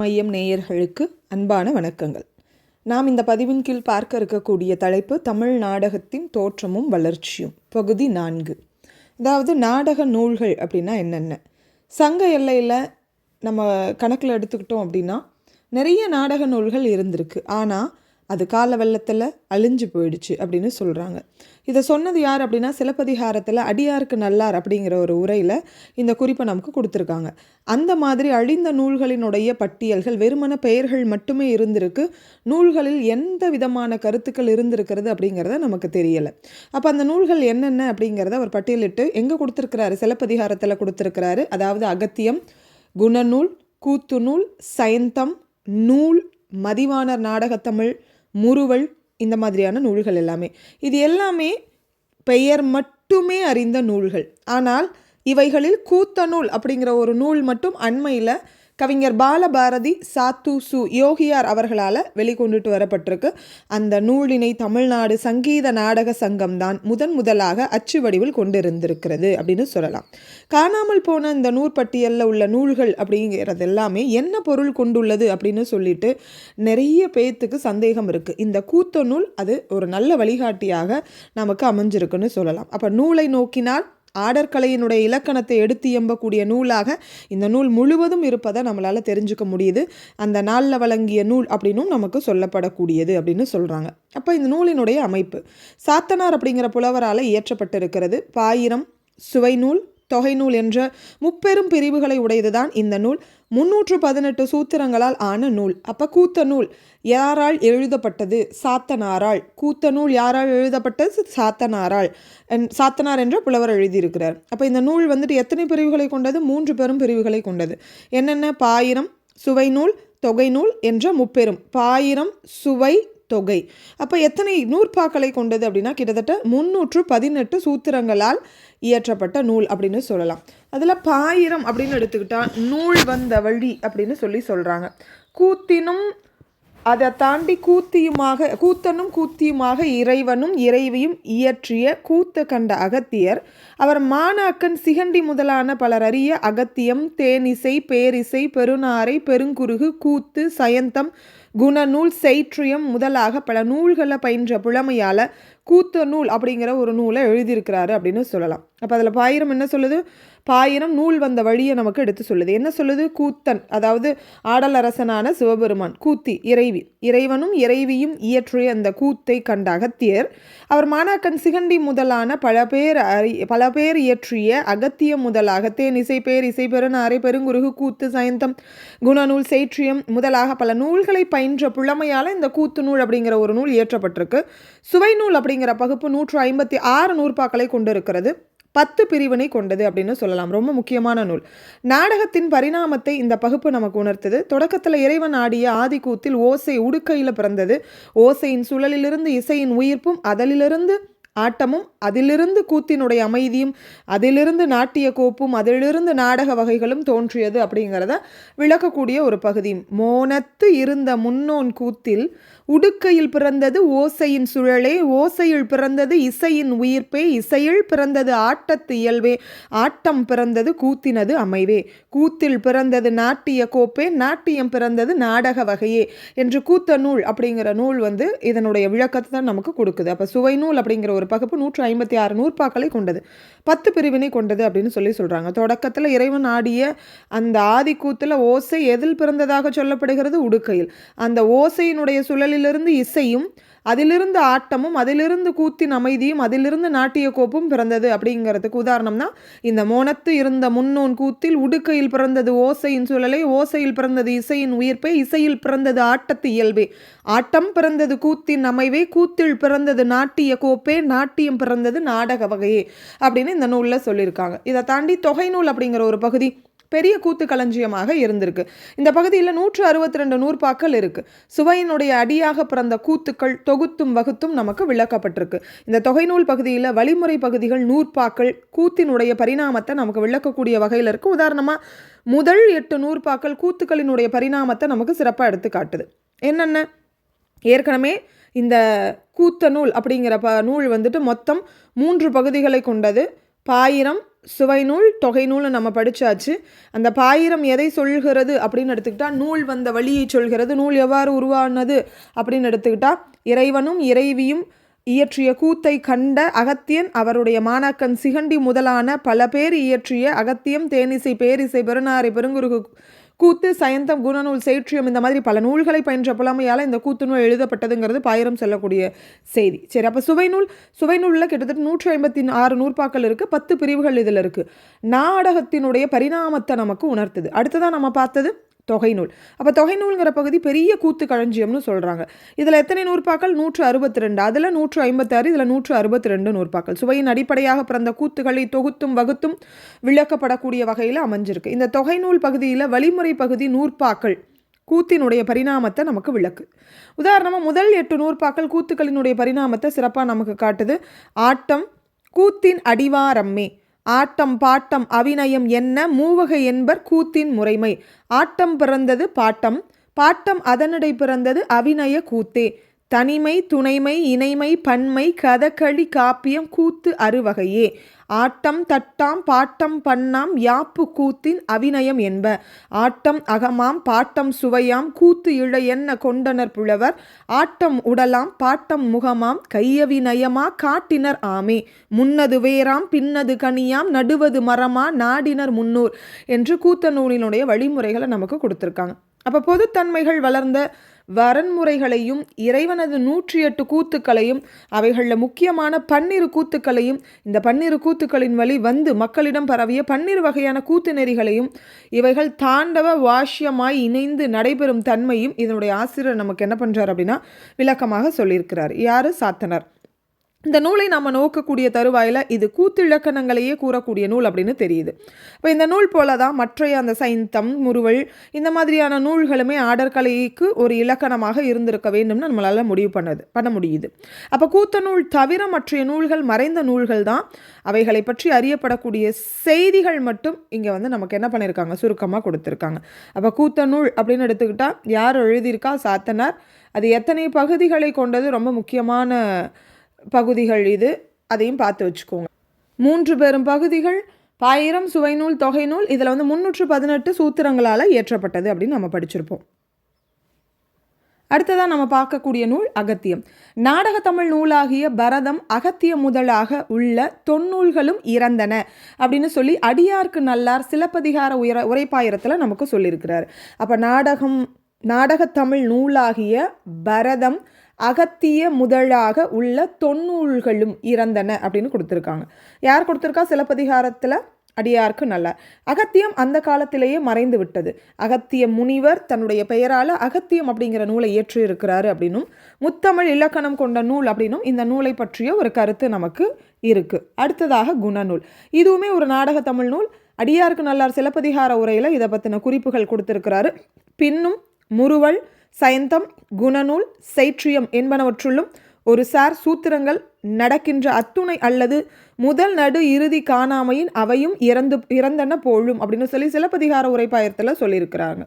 மையம் நேயர்களுக்கு அன்பான வணக்கங்கள். நாம் இந்த பதிவின் கீழ் பார்க்க இருக்கக்கூடிய தலைப்பு தமிழ் நாடகத்தின் தோற்றமும் வளர்ச்சியும். பகுதி நான்கு. அதாவது நாடக நூல்கள் அப்படின்னா என்னென்ன? சங்க எல்லையில் நம்ம கணக்கில் எடுத்துக்கிட்டோம் அப்படின்னா நிறைய நாடக நூல்கள் இருந்திருக்கு. ஆனால் அது கால வெள்ளத்தில் அழிஞ்சு போயிடுச்சு அப்படின்னு சொல்கிறாங்க இதை சொன்னது யார் அப்படின்னா சிலப்பதிகாரத்தில் அடியாருக்கு நல்லார் அப்படிங்கிற ஒரு உரையில் இந்த குறிப்பை நமக்கு கொடுத்துருக்காங்க. அந்த மாதிரி அழிந்த நூல்களினுடைய பட்டியல்கள் வெறுமன பெயர்கள் மட்டுமே இருந்திருக்கு. நூல்களில் எந்த விதமான கருத்துக்கள் இருந்திருக்கிறது அப்படிங்கிறத நமக்கு தெரியலை. அப்போ அந்த நூல்கள் என்னென்ன அப்படிங்கிறத அவர் பட்டியலிட்டு எங்கே கொடுத்துருக்கிறாரு? சிலப்பதிகாரத்தில் கொடுத்துருக்கிறாரு. அதாவது அகத்தியம் குணநூல் கூத்துநூல் சயந்தம் நூல் மதிவாணர் நாடகத்தமிழ் முறுவல் இந்த மாதிரியான நூல்கள் எல்லாமே. இது எல்லாமே பெயர் மட்டுமே அறிந்த நூல்கள். ஆனால் இவைகளில் கூத்தநூல் அப்படிங்கிற ஒரு நூல் மட்டும் அண்மையில் கவிஞர் பாலபாரதி சாத்து சு யோகியார் அவர்களால் வெளிக்கொண்டுட்டு வரப்பட்டிருக்கு. அந்த நூலினை தமிழ்நாடு சங்கீத நாடக சங்கம் தான் முதன் முதலாக அச்சு வடிவில் கொண்டிருந்திருக்கிறது அப்படின்னு சொல்லலாம். காணாமல் போன இந்த நூற்பட்டியலில் உள்ள நூல்கள் அப்படிங்கிறது எல்லாமே என்ன பொருள் கொண்டுள்ளது அப்படின்னு சொல்லிட்டு நிறைய பேத்துக்கு சந்தேகம் இருக்குது இந்த கூத்த நூல் அது ஒரு நல்ல வழிகாட்டியாக நமக்கு அமைஞ்சிருக்குன்னு சொல்லலாம். அப்போ நூலை நோக்கினால் ஆடற்கலையினுடைய இலக்கணத்தை எடுத்து எம்பக்கூடிய நூலாக இந்த நூல் முழுவதும் இருப்பதை நம்மளால் தெரிஞ்சுக்க முடியுது. அந்த நாளில் வழங்கிய நூல் அப்படின்னும் நமக்கு சொல்லப்படக்கூடியது அப்படின்னு சொல்கிறாங்க அப்போ இந்த நூலினுடைய அமைப்பு. சாத்தனார் அப்படிங்கிற புலவரால் இயற்றப்பட்டிருக்கிறது. பாயிரம் சுவை நூல் தொகை நூல் என்ற முப்பெரும் பிரிவுகளை உடையதுதான் இந்த நூல். முன்னூற்று பதினெட்டு சூத்திரங்களால் ஆன நூல். அப்போ கூத்த நூல் யாரால் எழுதப்பட்டது? சாத்தனாரால். கூத்த நூல் யாரால் எழுதப்பட்டது? சாத்தனாரால். சாத்தனார் என்ற புலவர் எழுதியிருக்கிறார். அப்போ இந்த நூல் வந்துட்டு எத்தனை பிரிவுகளை கொண்டது? மூன்று பெரும் பிரிவுகளை கொண்டது. என்னென்ன? பாயிரம் சுவை நூல் தொகை நூல் என்ற முப்பெரும். பாயிரம் சுவை தொகை. அப்போ எத்தனை நூற்பாக்களை கொண்டது அப்படின்னா கிட்டத்தட்ட முன்னூற்று பதினெட்டு சூத்திரங்களால் இயற்றப்பட்ட நூல் அப்படின்னு சொல்லலாம். அதில் பாயிரம் அப்படின்னு எடுத்துக்கிட்டால் நூல் வந்த வழி அப்படின்னு சொல்லி சொல்கிறாங்க கூத்தினும் அதை தாண்டி கூத்தியுமாக கூத்தனும் கூத்தியுமாக இறைவனும் இறைவியும் இயற்றிய கூத்த கண்ட அகத்தியர். அவர் மாணாக்கன் சிகண்டி முதலான பலர் அறிய அகத்தியம் தேனிசை பேரிசை பெருநாரை பெருங்குருகு கூத்து சயந்தம் குணநூல் செய்ற்றியம் முதலாக பல நூல்களை பயின்ற புலமையால் கூத்த நூல் அப்படிங்கிற ஒரு நூலை எழுதியிருக்கிறாரு அப்படின்னு சொல்லலாம். அப்போ அதில் பாயிரம் என்ன சொல்லுது? பாயிரம் நூல் வந்த வழியை நமக்கு எடுத்து சொல்லுது. என்ன சொல்லுது? கூத்தன் அதாவது ஆடலரசனான சிவபெருமான் கூத்தி இறைவி. இறைவனும் இறைவியும் இயற்றிய அந்த கூத்தை கண்ட அகத்தியர் அவர் மாணாக்கன் சிகண்டி முதலான பல பேர் அறி பல பேர் இயற்றிய அகத்தியம் முதலாக தேனிசை பேரிசை பெருநாரை பெருங்குருகு கூத்து சயந்தம் குணநூல் சேற்றியம் முதலாக பல நூல்களை பயின்ற புலமையால் இந்த கூத்து நூல் அப்படிங்கிற ஒரு நூல் இயற்றப்பட்டிருக்கு. சுவை நூல் அப்படிங்கிற பகுப்பு நூற்று ஐம்பத்தி ஆறு நூற்பாக்களை கொண்டிருக்கிறது. பத்து பிரிவினை கொண்டது அப்படின்னு சொல்லலாம். ரொம்ப முக்கியமான நூல். நாடகத்தின் பரிணாமத்தை இந்த பகுப்பு நமக்கு உணர்த்தது. தொடக்கத்தில் இறைவன் ஆடிய ஆதிக்கூத்தில் ஓசை உடுக்கையில் பிறந்தது. ஓசையின் சுழலிலிருந்து இசையின் உயிர்ப்பும் அதலிலிருந்து ஆட்டமும் அதிலிருந்து கூத்தினுடைய அமைதியும் அதிலிருந்து நாட்டிய கோப்பும் அதிலிருந்து நாடக வகைகளும் தோன்றியது அப்படிங்கிறத விளக்கக்கூடிய ஒரு பகுதி. மோனத்து இருந்த முன்னோன் கூத்தில் உடுக்கையில் பிறந்தது ஓசையின் சுழலே ஓசையில் பிறந்தது இசையின் உயிர்ப்பே இசையில் பிறந்தது ஆட்டத்து இயல்பே ஆட்டம் பிறந்தது கூத்தினது அமைவே. கூத்தில் பிறந்தது நாட்டிய கோப்பே நாட்டியம் பிறந்தது நாடக வகையே என்று கூத்த நூல் அப்படிங்கிற நூல் வந்து இதனுடைய விளக்கத்தை தான் நமக்கு கொடுக்குது. அப்போ சுவை நூல் அப்படிங்கிற ஒரு பகுப்பு நூற்று ஐம்பத்தி ஆறு நூற்பாக்களை கொண்டது. பத்து பிரிவினை கொண்டது அப்படின்னு சொல்லி சொல்கிறாங்க தொடக்கத்தில் இறைவன் ஆடிய அந்த ஆதிக்கூத்தில் ஓசை எதில் பிறந்ததாக சொல்லப்படுகிறது? உடுக்கையில். அந்த ஓசையினுடைய சுழலில் அதிலிருந்து இசையும் அதிலிருந்து ஆட்டமும் அதிலிருந்து கூத்தின் அமைதியும் அதிலிருந்து நாட்டிய கோப்பும் பிறந்தது. அப்படிங்கிறதுக்கு உதாரணம்னா இந்த மோனத்து இருந்த முன்னோன் கூத்தில் உடுக்கையில் பிறந்தது ஓசையின் சுழலை ஓசையில் பிறந்தது இசையின் உயிர்ப்பை இசையில் பிறந்தது ஆட்டத்து இயல்பே. ஆட்டம் பிறந்தது கூத்தின் அமைவே கூத்தில் பிறந்தது நாட்டிய கோப்பே நாட்டியம் பிறந்தது நாடக வகையே. அப்படின்னு இந்த நூலில் சொல்லியிருக்காங்க. இதை தாண்டி தொகை நூல் அப்படிங்கிற ஒரு பகுதி பெரிய கூத்து களஞ்சியமாக இருந்திருக்கு. இந்த பகுதியில் நூற்று அறுபத்தி ரெண்டு நூற்பாக்கள் இருக்கு. சுவையினுடைய அடியாக பிறந்த கூத்துக்கள் தொகுத்தும் வகுத்தும் நமக்கு விளக்கப்பட்டிருக்கு. இந்த தொகை நூல் பகுதியில் வழிமுறை பகுதிகள் நூற்பாக்கள் கூத்தினுடைய பரிணாமத்தை நமக்கு விளக்கக்கூடிய வகையில் இருக்கு. உதாரணமாக முதல் எட்டு நூற்பாக்கள் கூத்துக்களினுடைய பரிணாமத்தை நமக்கு சிறப்பாக எடுத்து காட்டுது. என்னென்ன? ஏற்கனவே இந்த கூத்த நூல் அப்படிங்கிற ப நூல் வந்துட்டு மொத்தம் மூன்று பகுதிகளை கொண்டது. பாயிரம் சுவை நூல் தொகை நூல்னு நம்ம படிச்சாச்சு. அந்த பாயிரம் எதை சொல்கிறது அப்படின்னு எடுத்துக்கிட்டா நூல் வந்த வழியை சொல்கிறது நூல் எவ்வாறு உருவானது அப்படின்னு எடுத்துக்கிட்டா இறைவனும் இறைவியும் இயற்றிய கூத்தை கண்ட அகத்தியன் அவருடைய மாணாக்கன் சிகண்டி முதலான பல பேர் இயற்றிய அகத்தியம் தேனிசை பேரிசை பெருநாரை பெருங்குருகு கூத்து சயந்தம் குணநூல் சேற்றியம் இந்த மாதிரி பல நூல்களை பயின்ற புலமையால் இந்த கூத்து நூல் எழுதப்பட்டதுங்கிறது பாயிரம் சொல்லக்கூடிய செய்தி. சரி அப்போ சுவைநூல் சுவைநூலில் கிட்டத்தட்ட நூற்றி ஐம்பத்தி ஆறு நூற்பாக்கள் இருக்குது பத்து பிரிவுகள் இதில் இருக்குது நாடகத்தினுடைய பரிணாமத்தை நமக்கு உணர்த்துது. அடுத்ததான் நம்ம பார்த்தது தொகை நூல் அப்போ தொகை நூல்ங்கிற பகுதி பெரிய கூத்து களஞ்சியம்னு சொல்கிறாங்க இதில் எத்தனை நூற்பாக்கள்? நூற்று அறுபத்தி ரெண்டு அதில் நூற்று ஐம்பத்தாறு இதில் நூற்று அறுபத்தி ரெண்டு நூற்பாக்கள். சுவையின் அடிப்படையாக பிறந்த கூத்துக்களை தொகுத்தும் வகுத்தும் விளக்கப்படக்கூடிய வகையில் அமைஞ்சிருக்கு. இந்த தொகை நூல் பகுதியில் வழிமுறை பகுதி நூற்பாக்கள் கூத்தினுடைய பரிணாமத்தை நமக்கு விளக்கு. உதாரணமாக முதல் எட்டு நூற்பாக்கள் கூத்துக்களினுடைய பரிணாமத்தை சிறப்பாக நமக்கு காட்டுது. ஆட்டம் கூத்தின் அடிவாரம்மே. ஆட்டம் பாட்டம் அவிநயம் என்ன மூவகை என்பர் கூத்தின் முறைமை. ஆட்டம் பிறந்தது பாட்டம். பாட்டம் அதனிடை பிறந்தது அவிநய கூத்தே. தனிமை துணைமை இணைமை பன்மை கதகளி காப்பியம் கூத்து அறுவகையே. ஆட்டம் தட்டாம் பாட்டம் பண்ணாம் யாப்பு கூத்தின் அவிநயம் என்ப. ஆட்டம் அகமாம் பாட்டம் சுவையாம் கூத்து இழை என்ன கொண்டனர் புலவர்? ஆட்டம் உடலாம் பாட்டம் முகமாம் கையவிநயமா காட்டினர் ஆமே. முன்னது வேறாம் பின்னது கனியாம் நடுவது மரமா நாடினர் முன்னூர் என்று கூத்த நூலினுடைய வழிமுறைகளை நமக்கு கொடுத்துருக்காங்க. அப்போ பொதுத்தன்மைகள் வளர்ந்த வரன்முறைகளையும் இறைவனது நூற்றி எட்டு கூத்துக்களையும் அவைகளில் முக்கியமான பன்னிரு கூத்துக்களையும் இந்த பன்னிரு கூத்துக்களின் வழி வந்து மக்களிடம் பரவிய பன்னிரு வகையான கூத்து நெறிகளையும் இவைகள் தாண்டவ வாஷ்யமாய் இணைந்து நடைபெறும் தன்மையும் இதனுடைய ஆசிரியர் நமக்கு என்ன பண்ணுறார் அப்படின்னா விளக்கமாக சொல்லியிருக்கிறார். யார்? சாத்தனர். இந்த நூலை நம்ம நோக்கக்கூடிய தருவாயில் இது கூத்திழக்கணங்களையே கூறக்கூடிய நூல் அப்படின்னு தெரியுது. இப்போ இந்த நூல் போல தான் மற்றைய அந்த சைந்தம் முறுவல் இந்த மாதிரியான நூல்களுமே ஆடற்கலைக்கு ஒரு இலக்கணமாக இருந்திருக்க வேண்டும்னு நம்மளால் முடிவு பண்ணது பண்ண முடியுது. அப்போ கூத்த நூல் தவிர மற்றைய நூல்கள் மறைந்த நூல்கள் தான். அவைகளை பற்றி அறியப்படக்கூடிய செய்திகள் மட்டும் இங்கே வந்து நமக்கு என்ன பண்ணியிருக்காங்க சுருக்கமாக கொடுத்துருக்காங்க. அப்போ கூத்த நூல் அப்படின்னு எடுத்துக்கிட்டால் யார் எழுதியிருக்கா? சாத்தனார். அது எத்தனை பகுதிகளை கொண்டது? ரொம்ப முக்கியமான பகுதிகள் இது அதையும் பார்த்து வச்சுக்கோங்க. மூன்று பெரும் பகுதிகள் பாயிரம் சுவைநூல் தொகைநூல் இதில் வந்து முந்நூற்று பதினெட்டு சூத்திரங்களால் இயற்றப்பட்டது அப்படின்னு நம்ம படிச்சிருப்போம். அடுத்ததாக நம்ம பார்க்கக்கூடிய நூல் அகத்தியம். நாடக தமிழ் நூலாகிய பரதம் அகத்திய முதலாக உள்ள தொன்னூல்களும் இறந்தன அப்படின்னு சொல்லி அடியார்க்கு நல்லார் சிலப்பதிகார உயர உரைப்பாயிரத்தில் நமக்கு சொல்லியிருக்கிறார். அப்போ நாடகம் நாடகத்தமிழ் நூலாகிய பரதம் அகத்திய முதலாக உள்ள தொன்னூல்களும் இறந்தன அப்படின்னு கொடுத்துருக்காங்க. யார் கொடுத்துருக்கா? சிலப்பதிகாரத்தில் அடியார்க்கு நல்ல. அகத்தியம் அந்த காலத்திலேயே மறைந்து விட்டது. அகத்திய முனிவர் தன்னுடைய பெயரால் அகத்தியம் அப்படிங்கிற நூலை இயற்றி இருக்கிறாரு அப்படின்னும் முத்தமிழ் இலக்கணம் கொண்ட நூல் அப்படின்னும் இந்த நூலை பற்றிய ஒரு கருத்து நமக்கு இருக்குது அடுத்ததாக குணநூல். இதுவுமே ஒரு நாடக தமிழ் நூல். அடியாருக்கு நல்லார் சிலப்பதிகார உரையில் இதை பற்றின குறிப்புகள் கொடுத்துருக்கிறாரு. பின்னும் முறுவல் சயந்தம் குணநூல் சைற்றியம் என்பனவற்றுள்ளும் ஒரு சார் சூத்திரங்கள் நடக்கின்ற அத்துணை அல்லது முதல் நடு இறுதி காணாமையின் அவையும் இறந்து இறந்தன போழும் அப்படின்னு சொல்லி சிலப்பதிகார உரைப்பாயத்தில் சொல்லியிருக்கிறாங்க.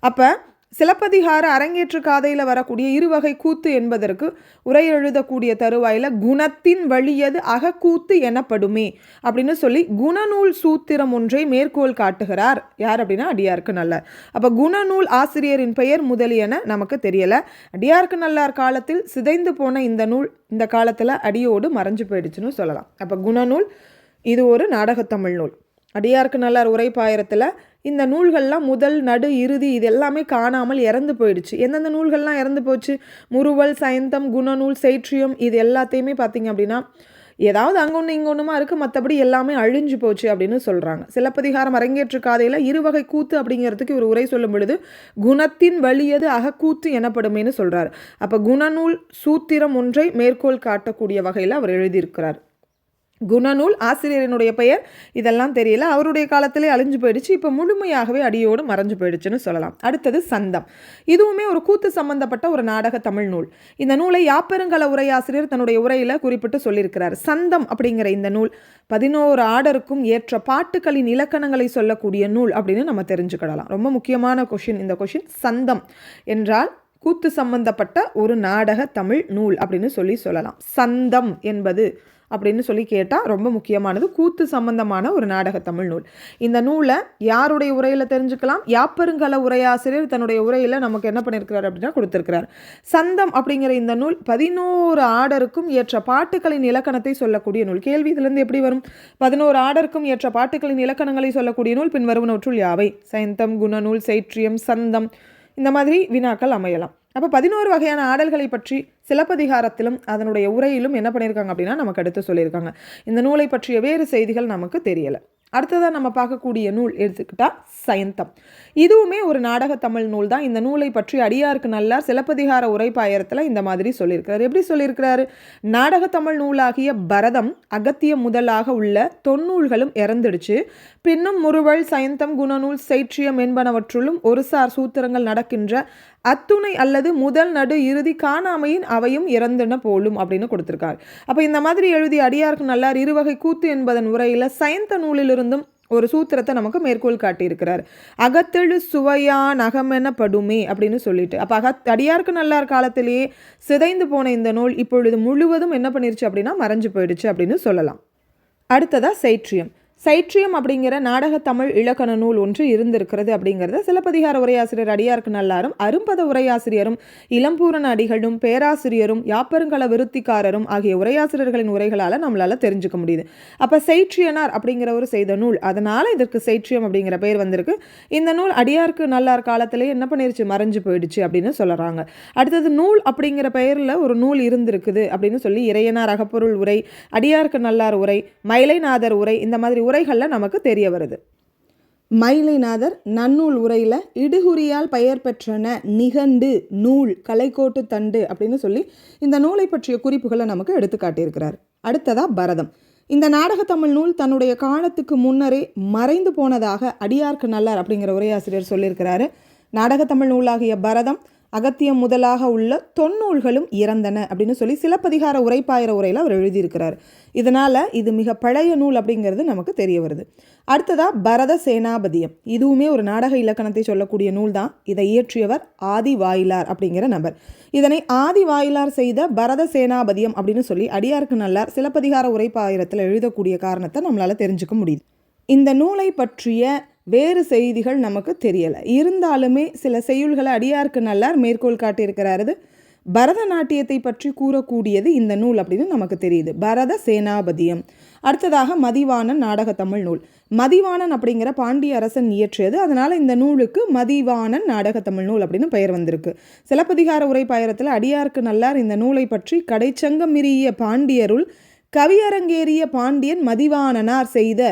அப்போ சிலப்பதிகார அரங்கேற்று காதையில் வரக்கூடிய இருவகை கூத்து என்பதற்கு உரை எழுதக்கூடிய தருவாயில் குணத்தின் வழியது அகக்கூத்து எனப்படுமே அப்படின்னு சொல்லி குணநூல் சூத்திரம் ஒன்றை மேற்கோள் காட்டுகிறார். யார் அப்படின்னா அடியாருக்கு நல்லார் அப்போ குணநூல் ஆசிரியரின் பெயர் முதலியன நமக்கு தெரியலை. அடியாருக்கு நல்லார் காலத்தில் சிதைந்து போன இந்த நூல் இந்த காலத்தில் அடியோடு மறைஞ்சு போயிடுச்சுன்னு சொல்லலாம். அப்போ குணநூல் இது ஒரு நாடகத்தமிழ் நூல். அடியாருக்கு நல்லார் உரைப்பாயிரத்தில் இந்த நூல்கள்லாம் முதல் நடு இறுதி இது எல்லாமே காணாமல் இறந்து போயிடுச்சு. எந்தெந்த நூல்கள்லாம் இறந்து போச்சு? முறுவல் சயந்தம் குணநூல் சேற்றியம் இது எல்லாத்தையுமே பார்த்திங்க அப்படின்னா ஏதாவது அங்கே ஒன்று இங்கே ஒன்றுமா இருக்குது மற்றபடி எல்லாமே அழிஞ்சு போச்சு அப்படின்னு சொல்கிறாங்க சிலப்பதிகாரம் அரங்கேற்று காதையில் இருவகை கூத்து அப்படிங்கிறதுக்கு ஒரு உரை சொல்லும் பொழுது குணத்தின் வலியது அகக்கூத்து எனப்படுமேனு சொல்கிறார் அப்போ குணநூல் சூத்திரம் ஒன்றை மேற்கோள் காட்டக்கூடிய வகையில் அவர் எழுதியிருக்கிறார். குணநூல் ஆசிரியரினுடைய பெயர் இதெல்லாம் தெரியல. அவருடைய காலத்திலே அழிஞ்சு போயிடுச்சு. இப்போ முழுமையாகவே அடியோடு மறைஞ்சு போயிடுச்சுன்னு சொல்லலாம். அடுத்தது சந்தம். இதுவுமே ஒரு கூத்து சம்பந்தப்பட்ட ஒரு நாடக தமிழ் நூல். இந்த நூலை யாப்பெருங்கல உரையாசிரியர் தன்னுடைய உரையில் குறிப்பிட்டு சொல்லியிருக்கிறார். சந்தம் அப்படிங்கிற இந்த நூல் பதினோரு ஆடருக்கும் ஏற்ற பாட்டுகளின் இலக்கணங்களை சொல்லக்கூடிய நூல் அப்படின்னு நம்ம தெரிஞ்சுக்கிடலாம். ரொம்ப முக்கியமான கொஷின். இந்த கொஷின் சந்தம் என்றால் கூத்து சம்பந்தப்பட்ட ஒரு நாடக தமிழ் நூல் அப்படின்னு சொல்லி சொல்லலாம். சந்தம் என்பது அப்படின்னு சொல்லி கேட்டால் ரொம்ப முக்கியமானது கூத்து சம்பந்தமான ஒரு நாடக தமிழ் நூல். இந்த நூலை யாருடைய உரையில் தெரிஞ்சுக்கலாம்? யாப்பருங்கல உரையாசிரியர் தன்னுடைய உரையில் நமக்கு என்ன பண்ணியிருக்கிறார் அப்படின்னா கொடுத்துருக்கிறார். சந்தம் அப்படிங்கிற இந்த நூல் பதினோரு ஆடருக்கும் ஏற்ற பாட்டுகளின் இலக்கணத்தை சொல்லக்கூடிய நூல். கேள்வி இதுலேருந்து எப்படி வரும்? பதினோரு ஆடருக்கும் ஏற்ற பாட்டுகளின் இலக்கணங்களை சொல்லக்கூடிய நூல் பின்வருவனவற்றுள் யாவை? சைந்தம் குணநூல் சைற்றியம் சந்தம். இந்த மாதிரி வினாக்கள் அமையலாம். அப்போ பதினோரு வகையான ஆடல்களை பற்றி சிலப்பதிகாரத்திலும் அதனுடைய உரையிலும் என்ன பண்ணியிருக்காங்க அப்படின்னா நமக்கு எடுத்து சொல்லியிருக்காங்க. இந்த நூலை பற்றிய வேறு செய்திகள் நமக்கு தெரியலை. அடுத்ததாக நம்ம பார்க்கக்கூடிய நூல் எடுத்துக்கிட்டால் சயந்தம். இதுவுமே ஒரு நாடக தமிழ் நூல் தான். இந்த நூலை பற்றி அடியாருக்கு நல்லார் சிலப்பதிகார உரைப்பாயரத்தில் இந்த மாதிரி சொல்லியிருக்கிறார். எப்படி சொல்லியிருக்கிறாரு? நாடக தமிழ் நூலாகிய பரதம் அகத்திய முதலாக உள்ள தொன்னூல்களும் இறந்துடுச்சு. பின்னும் முறுவல் சயந்தம் குணநூல் சைற்றியம் என்பனவற்றுள்ளும் ஒரு சார் சூத்திரங்கள் நடக்கின்ற அத்துணை அல்லது முதல் நடு இறுதி காணாமையின் அவையும் இறந்தன போலும் அப்படின்னு கொடுத்துருக்காரு. அப்போ இந்த மாதிரி எழுதி அடியாருக்கு நல்லார் இருவகை கூத்து என்பதன் உரையில் சயந்த நூலிலிருந்தும் ஒரு சூத்திரத்தை நமக்கு மேற்கோள் காட்டியிருக்கிறார். அகத்தெழு சுவையான் அகமெனப்படுமே அப்படின்னு சொல்லிட்டு. அப்போ அகத் அடியாருக்கு நல்லார் காலத்திலேயே சிதைந்து போன இந்த நூல் இப்பொழுது முழுவதும் என்ன பண்ணிருச்சு அப்படின்னா மறைஞ்சு போயிடுச்சு அப்படின்னு சொல்லலாம். அடுத்ததாக சைற்றியம். சைற்றியம் அப்படிங்கிற நாடக தமிழ் இலக்கண நூல் ஒன்று இருந்திருக்கிறது அப்படிங்கிறத சிலப்பதிகார உரையாசிரியர் அடியாருக்கு நல்லாரும் அரும்பத உரையாசிரியரும் இளம்பூரண அடிகளும் பேராசிரியரும் யாப்பருங்கல விருத்திக்காரரும் ஆகிய உரையாசிரியர்களின் உரைகளால் நம்மளால் தெரிஞ்சுக்க முடியுது. அப்போ சைற்றியனார் அப்படிங்கிற ஒரு செய்த நூல் அதனால் இதற்கு சைற்றியம் அப்படிங்கிற பெயர் வந்திருக்கு. இந்த நூல் அடியாருக்கு நல்லார் காலத்திலே என்ன பண்ணிருச்சு? மறைஞ்சு போயிடுச்சு அப்படின்னு சொல்கிறாங்க அடுத்தது நூல் அப்படிங்கிற பெயரில் ஒரு நூல் இருந்திருக்குது அப்படின்னு சொல்லி இறையனார் அகப்பொருள் உரை அடியாருக்கு நல்லார் உரை மயிலைநாதர் உரை இந்த மாதிரி உரைகளில் நமக்கு தெரிய வருது. மயிலைநாதர் நன்னூல் உரையில் இடுகுறியால் பெயர் பெற்றன நிகண்டு நூல் கலைக்கோட்டு தண்டு அப்படின்னு சொல்லி இந்த நூலை பற்றிய குறிப்புகளை நமக்கு எடுத்து காட்டியிருக்கிறார் அடுத்ததாக பரதம். இந்த நாடக தமிழ் நூல் தன்னுடைய காலத்துக்கு முன்னரே மறைந்து போனதாக அடியார்க்கு நல்லார் அப்படிங்கிற உரையாசிரியர் சொல்லியிருக்கிறாரு. நாடக தமிழ் நூலாகிய பரதம் அகத்தியம் முதலாக உள்ள தொன்னூல்களும் இறந்தன அப்படின்னு சொல்லி சிலப்பதிகார உரைப்பாயிர உரையில் அவர் எழுதியிருக்கிறார். இதனால் இது மிக பழைய நூல் அப்படிங்கிறது நமக்கு தெரிய வருது. அடுத்ததாக பரத சேனாபதியம். இதுவுமே ஒரு நாடக இலக்கணத்தை சொல்லக்கூடிய நூல் தான். இதை இயற்றியவர் ஆதி வாயிலார் அப்படிங்கிற நபர். இதனை ஆதி வாயிலார் செய்த பரத சேனாபதியம் அப்படின்னு சொல்லி அடியாருக்கு நல்லார் சிலப்பதிகார உரைப்பாயிரத்தில் எழுதக்கூடிய காரணத்தை நம்மளால் தெரிஞ்சுக்க முடியுது. இந்த நூலை பற்றிய வேறு செய்திகள் நமக்கு தெரியலை. இருந்தாலுமே சில செய்யுள்களை அடியாருக்கு நல்லார் மேற்கோள் காட்டியிருக்கிறாரு பரதநாட்டியத்தை பற்றி கூறக்கூடியது இந்த நூல் அப்படின்னு நமக்கு தெரியுது. பரத சேனாபதியம். அடுத்ததாக மதிவாணன் நாடக தமிழ் நூல். மதிவாணன் அப்படிங்கிற பாண்டிய அரசன் இயற்றியது. அதனால் இந்த நூலுக்கு மதிவாணன் நாடக தமிழ் நூல் அப்படின்னு பெயர் வந்திருக்கு. சிலப்பதிகார உரை பயரத்தில் அடியாருக்கு நல்லார் இந்த நூலை பற்றி கடைச்சங்கமிரிய பாண்டியருள் கவியரங்கேறிய பாண்டியன் மதிவாணனார் செய்த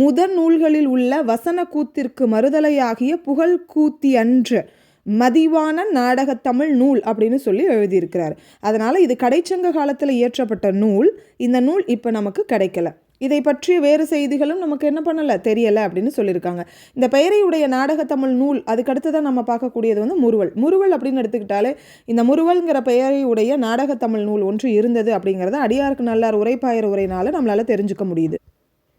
முதற் நூல்களில் உள்ள வசன கூத்திற்கு மறுதலையாகிய புகழ் கூத்தி அன்று மதிவான நாடக தமிழ் நூல் அப்படின்னு சொல்லி எழுதியிருக்கிறார். அதனால் இது கடைச்சங்க காலத்தில் இயற்றப்பட்ட நூல். இந்த நூல் இப்போ நமக்கு கிடைக்கல. இதை பற்றிய வேறு செய்திகளும் நமக்கு என்ன பண்ணலை? தெரியலை அப்படின்னு சொல்லியிருக்காங்க. இந்த பெயரையுடைய நாடக தமிழ் நூல் அதுக்கடுத்து தான் நம்ம பார்க்கக்கூடியது வந்து முறுவல் முறுவல் அப்படின்னு எடுத்துக்கிட்டாலே இந்த முறுவல்ங்கிற பெயரையுடைய நாடக தமிழ் நூல் ஒன்று இருந்தது அப்படிங்கிறத அடியாருக்கு நல்லார் உரைப்பாயிர உரைனால நம்மளால் தெரிஞ்சுக்க முடியுது.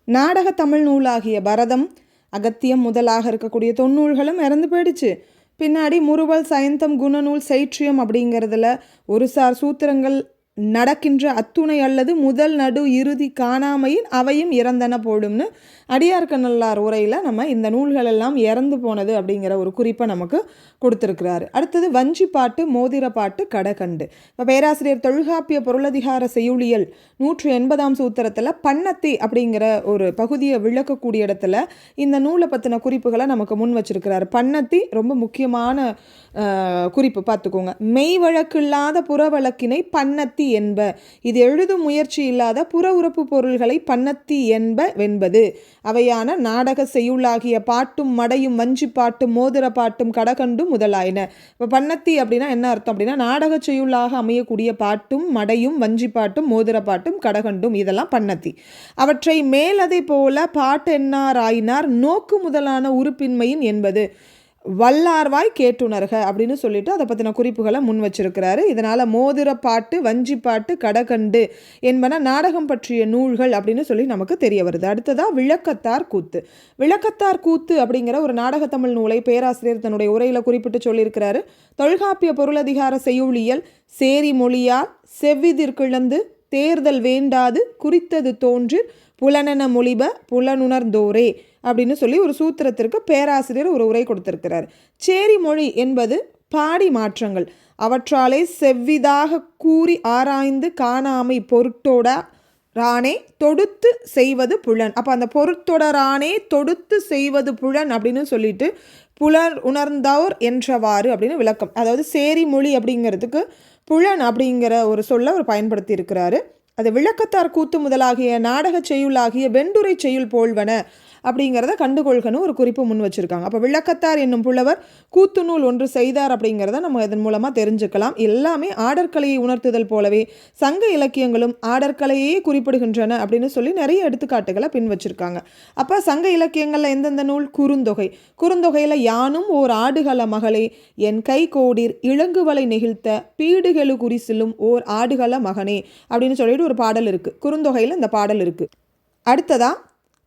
நாடக தமிழ் நூலாகிய பரதம் அகத்தியம் முதலாக இருக்கக்கூடிய தொன்னூல்களும் இறந்து போயிடுச்சு. பின்னாடி முறுவல் சயந்தம் குணநூல் சைற்றியம் அப்படிங்கிறதுல ஒரு சார் சூத்திரங்கள் நடக்கின்ற அத்துணை அல்லது முதல் நடு இறுதி காணாமையின் அவையும் இறந்தன போடும்னு அடியார்கநல்லார் உரையில் நம்ம இந்த நூல்கள் எல்லாம் இறந்து போனது அப்படிங்கிற ஒரு குறிப்பை நமக்கு கொடுத்துருக்கிறாரு. அடுத்தது வஞ்சி பாட்டு மோதிர பாட்டு கடகண்டு. இப்போ பேராசிரியர் தொல்காப்பிய பொருளதிகார செய்யுளியல் நூற்று எண்பதாம் சூத்திரத்தில் பண்ணத்தி அப்படிங்கிற ஒரு பகுதியை விளக்கக்கூடிய இடத்துல இந்த நூலை பற்றின குறிப்புகளை நமக்கு முன் வச்சிருக்கிறாரு. பண்ணத்தி ரொம்ப முக்கியமான குறிப்பு. பார்த்துக்கோங்க. மெய் வழக்கு இல்லாத புற வழக்கினை பண்ணத்தி என்ப. இது எழுதும் முயற்சி இல்லாத புற உறுப்பு பொருள்களை பண்ணத்தி என்ப வென்பது அவையான நாடக செய்யுளாகிய பாட்டும் மடையும் வஞ்சி பாட்டும் மோதிர பாட்டும் கடகண்டும் முதலாயின. இப்போ பண்ணத்தி அப்படின்னா என்ன அர்த்தம் அப்படின்னா நாடக செய்யுளாக அமையக்கூடிய பாட்டும் மடையும் வஞ்சி பாட்டும் மோதிர பாட்டும் கடகண்டும் இதெல்லாம் பண்ணத்தி அவற்றை மேலதை போல பாட்டென்னார் ஆயினார் நோக்கு முதலான உறுப்பின்மையின் என்பது. வல்லார்வாய் கேட்டுணர்க அப்படின்னு சொல்லிட்டு அதை பற்றின குறிப்புகளை முன் வச்சிருக்கிறாரு. இதனால் மோதிர பாட்டு வஞ்சி பாட்டு கடகண்டு என்பன நாடகம் பற்றிய நூல்கள் அப்படின்னு சொல்லி நமக்கு தெரிய வருது. அடுத்ததாக விளக்கத்தார் கூத்து. விளக்கத்தார் கூத்து அப்படிங்கிற ஒரு நாடக தமிழ் நூலை பேராசிரியர் தன்னுடைய உரையில் குறிப்பிட்டு சொல்லியிருக்கிறாரு. தொல்காப்பிய பொருளதிகார செய்யுளியல் சேரி மொழியார் செவ்விதிற்கிழந்து தேர்தல் வேண்டாது குறித்தது தோன்று புலனென மொழிப புலனுணர்ந்தோரே. அப்படின்னு சொல்லி ஒரு சூத்திரத்திற்கு பேராசிரியர் ஒரு உரை கொடுத்திருக்கிறார். சேரி மொழி என்பது பாடி மாற்றங்கள். அவற்றாலே செவ்விதாக கூறி ஆராய்ந்து காணாமை பொருட்டோட ராணே தொடுத்து செய்வது புலன். அப்போ அந்த பொருத்தொடரானே தொடுத்து செய்வது புலன் அப்படின்னு சொல்லிட்டு புலர் உணர்ந்தோர் என்றவாறு அப்படின்னு விளக்கம். அதாவது சேரி மொழி அப்படிங்கிறதுக்கு புலன் அப்படிங்கிற ஒரு சொல்ல அவர் பயன்படுத்தி இருக்கிறாரு அது விளக்கத்தார் கூத்து முதலாகிய நாடகச் செய்யுளாகிய வெண்டுரை செய்யுள் போல்வன. அப்படிங்கிறத கண்டுகொள்கன்னு ஒரு குறிப்பு முன் வச்சுருக்காங்க. அப்போ விளக்கத்தார் என்னும் புலவர் கூத்து நூல் ஒன்று செய்தார் அப்படிங்கிறத நம்ம இதன் மூலமாக தெரிஞ்சுக்கலாம். எல்லாமே ஆடற்கலையை உணர்த்துதல் போலவே சங்க இலக்கியங்களும் ஆடற்கலையே குறிப்பிடுகின்றன அப்படின்னு சொல்லி நிறைய எடுத்துக்காட்டுகளை பின் வச்சுருக்காங்க. அப்போ சங்க இலக்கியங்களில் எந்தெந்த நூல்? குறுந்தொகை. குறுந்தொகையில் யானும் ஓர் ஆடுகள மகளே என் கை கோடிர் இளங்குவலை நெகிழ்த்த பீடுகளு குறிசிலும் ஓர் ஆடுகள மகனே அப்படின்னு சொல்லிட்டு ஒரு பாடல் இருக்குது குறுந்தொகையில் இந்த பாடல் இருக்குது அடுத்ததாக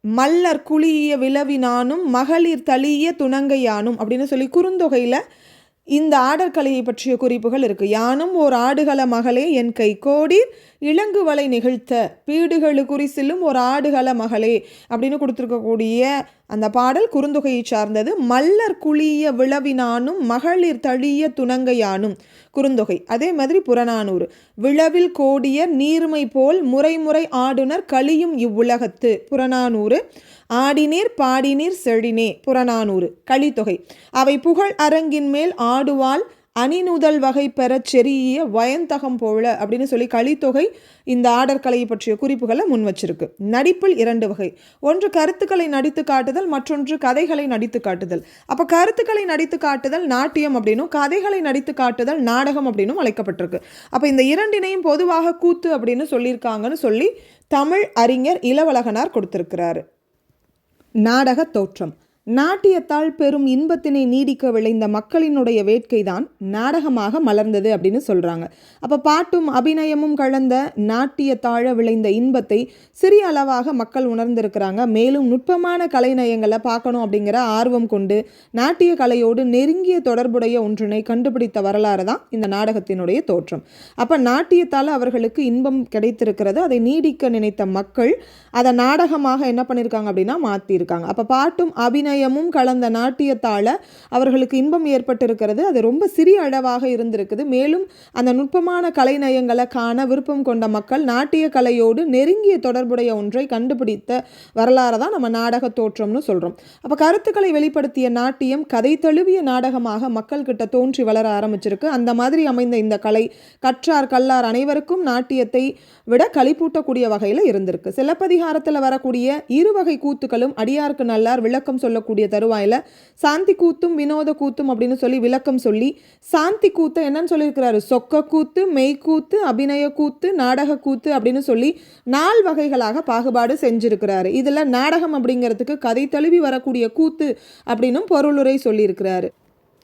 மல்லர் குளிய விளவினானும் மகளிர் தளிய துணங்கையானும் அப்படின்னு சொல்லி குறுந்தொகையில் இந்த ஆடற்கலையை பற்றிய குறிப்புகள் இருக்குது யானும் ஓர் ஆடுகள மகளே என் கை கோடீர் இளங்குவலை நிகழ்த்த பீடுகளு குறிசிலும் ஒரு ஆடுகள மகளே அப்படின்னு கொடுத்துருக்கக்கூடிய அந்த பாடல் குறுந்தொகையை சார்ந்தது. மல்லர் குளிய விளவினானும் மகளிர் தழிய துணங்கையானும். குறுந்தொகை அதே மாதிரி புறநானூறு. விளவில் கோடிய நீர்மை போல் முறைமுறை ஆடுனர் கழியும் இவ்வுலகத்து. புறநானூறு ஆடினீர் பாடினீர் செழினே. புறநானூறு களித்தொகை. அவை புகழ் அரங்கின் மேல் ஆடுவாள் அணிநுதல் வகை பெறச் செரிய வயந்தகம் போல அப்படின்னு சொல்லி கலித்தொகை இந்த ஆடற்கலையை பற்றிய குறிப்புகளை முன் வச்சிருக்கு. நடிப்பில் இரண்டு வகை. ஒன்று கருத்துக்களை நடித்து காட்டுதல் மற்றொன்று கதைகளை நடித்து காட்டுதல். அப்போ கருத்துக்களை நடித்து காட்டுதல் நாட்டியம் அப்படின்னும் கதைகளை நடித்து காட்டுதல் நாடகம் அப்படின்னும் அழைக்கப்பட்டிருக்கு. அப்போ இந்த இரண்டினையும் பொதுவாக கூத்து அப்படின்னு சொல்லியிருக்காங்கன்னு சொல்லி தமிழ் அறிஞர் இளவழகனார் கொடுத்திருக்கிறாரு. நாடக தோற்றம். நாட்டியத்தால் பெரும் இன்பத்தினை நீடிக்க விளைந்த மக்களினுடைய வேட்கைதான் நாடகமாக மலர்ந்தது அப்படின்னு சொல்கிறாங்க அப்போ பாட்டும் அபிநயமும் கலந்த நாட்டியத்தாழ விளைந்த இன்பத்தை சிறிய அளவாக மக்கள் உணர்ந்திருக்கிறாங்க. மேலும் நுட்பமான கலைநயங்களை பார்க்கணும் அப்படிங்கிற ஆர்வம் கொண்டு நாட்டிய கலையோடு நெருங்கிய தொடர்புடைய ஒன்றினை கண்டுபிடித்த வரலாறு தான் இந்த நாடகத்தினுடைய தோற்றம். அப்போ நாட்டியத்தால் அவர்களுக்கு இன்பம் கிடைத்திருக்கிறது. அதை நீடிக்க நினைத்த மக்கள் அதை நாடகமாக என்ன பண்ணியிருக்காங்க அப்படின்னா மாற்றியிருக்காங்க அப்போ பாட்டும் அபிநய நாணயமும் கலந்த நாட்டியத்தால் அவர்களுக்கு இன்பம் ஏற்பட்டிருக்கிறது. அது ரொம்ப சிறிய அளவாக இருந்திருக்குது. மேலும் அந்த நுட்பமான கலைநயங்களை காண விருப்பம் கொண்ட மக்கள் நாட்டிய கலையோடு நெருங்கிய தொடர்புடைய ஒன்றை கண்டுபிடித்த வரலாறு தான் நம்ம நாடக தோற்றம்னு சொல்கிறோம் அப்போ கருத்துக்களை வெளிப்படுத்திய நாட்டியம் கதை தழுவிய நாடகமாக மக்கள் கிட்ட தோன்றி வளர ஆரம்பிச்சிருக்கு. அந்த மாதிரி அமைந்த இந்த கலை கற்றார் கல்லார் அனைவருக்கும் நாட்டியத்தை விட களிப்பூட்டக்கூடிய வகையில் இருந்திருக்கு. சிலப்பதிகாரத்தில் வரக்கூடிய இரு வகை கூத்துக்களும் அடியாருக்கு நல்லார் விளக்கம் சொல்ல சொல்லக்கூடிய தருவாயில் சாந்தி கூத்தும் வினோத கூத்தும் அப்படின்னு சொல்லி விளக்கம் சொல்லி சாந்தி கூத்தை என்னன்னு சொல்லியிருக்கிறாரு? சொக்க கூத்து மெய்க்கூத்து அபிநய கூத்து நாடக கூத்து அப்படின்னு சொல்லி நால் வகைகளாக பாகுபாடு செஞ்சிருக்கிறாரு. இதில் நாடகம் அப்படிங்கிறதுக்கு கதை தழுவி வரக்கூடிய கூத்து அப்படின்னும் பொருளுரை சொல்லியிருக்கிறாரு.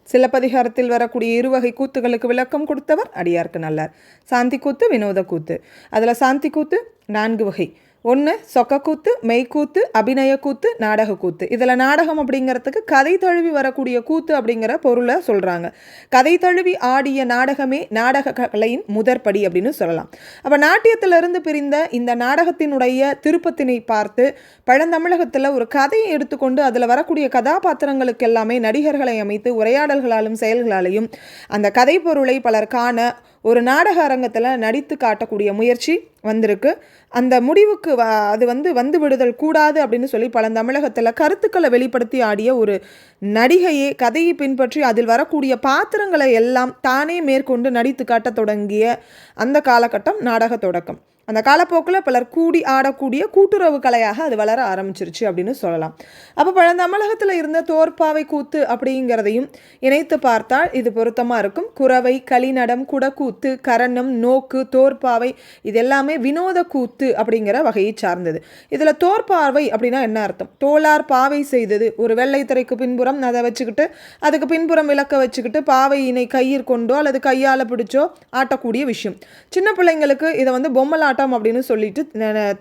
சிலப்பதிகாரத்தில் வரக்கூடிய இருவகை கூத்துகளுக்கு விளக்கம் கொடுத்தவர் அடியார்க்கு நல்லார். சாந்தி கூத்து வினோத கூத்து. அதில் சாந்தி கூத்து நான்கு வகை. ஒன்று சொக்கக்கூத்து மெய்க்கூத்து அபிநய கூத்து நாடக கூத்து இதில் நாடகம் அப்படிங்கிறதுக்கு கதை தழுவி வரக்கூடிய கூத்து அப்படிங்கிற பொருளை சொல்கிறாங்க கதை தழுவி ஆடிய நாடகமே நாடக கலையின் முதற்படி அப்படின்னு சொல்லலாம். அப்போ நாட்டியத்திலிருந்து பிரிந்த இந்த நாடகத்தினுடைய திருப்பத்தினை பார்த்து பழந்தமிழகத்தில் ஒரு கதையை எடுத்துக்கொண்டு அதில் வரக்கூடிய கதாபாத்திரங்களுக்கு எல்லாமே நடிகர்களை அமைத்து உரையாடல்களாலும் செயல்களாலையும் அந்த கதை பொருளை பலர் காண ஒரு நாடக அரங்கத்தில் நடித்து காட்டக்கூடிய முயற்சி வந்திருக்கு. அந்த முடிவுக்கு அது வந்து வந்து விடுதல் கூடாது அப்படின்னு சொல்லி பல தமிழகத்தில் கருத்துக்களை வெளிப்படுத்தி ஆடிய ஒரு நடிகையே கதையை பின்பற்றி அதில் வரக்கூடிய பாத்திரங்களை எல்லாம் தானே மேற்கொண்டு நடித்து காட்ட தொடங்கிய அந்த காலகட்டம் நாடக தொடக்கம். அந்த காலப்போக்கில் பலர் கூடி ஆடக்கூடிய கூட்டுறவு கலையாக அது வளர ஆரம்பிச்சிருச்சு அப்படின்னு சொல்லலாம். அப்போ பழந்தமிழகத்தில் இருந்த தோற்பாவை கூத்து அப்படிங்கிறதையும் இணைத்து பார்த்தால் இது பொருத்தமாக இருக்கும். குறவை களிநடம் குடக்கூத்து கரணம் நோக்கு தோற்பாவை இது எல்லாமே வினோத கூத்து அப்படிங்கிற வகையை சார்ந்தது. இதில் தோற்பார்வை அப்படின்னா என்ன அர்த்தம்? தோளார் பாவை செய்தது. ஒரு வெள்ளை திரைக்கு பின்புறம் அதை வச்சுக்கிட்டு அதுக்கு பின்புறம் விளக்க வச்சுக்கிட்டு பாவையினை கையில் கொண்டோ அல்லது கையால் பிடிச்சோ ஆட்டக்கூடிய விஷயம். சின்ன பிள்ளைங்களுக்கு இதை வந்து பொம்மலாட்டம் அப்படின்னு சொல்லிட்டு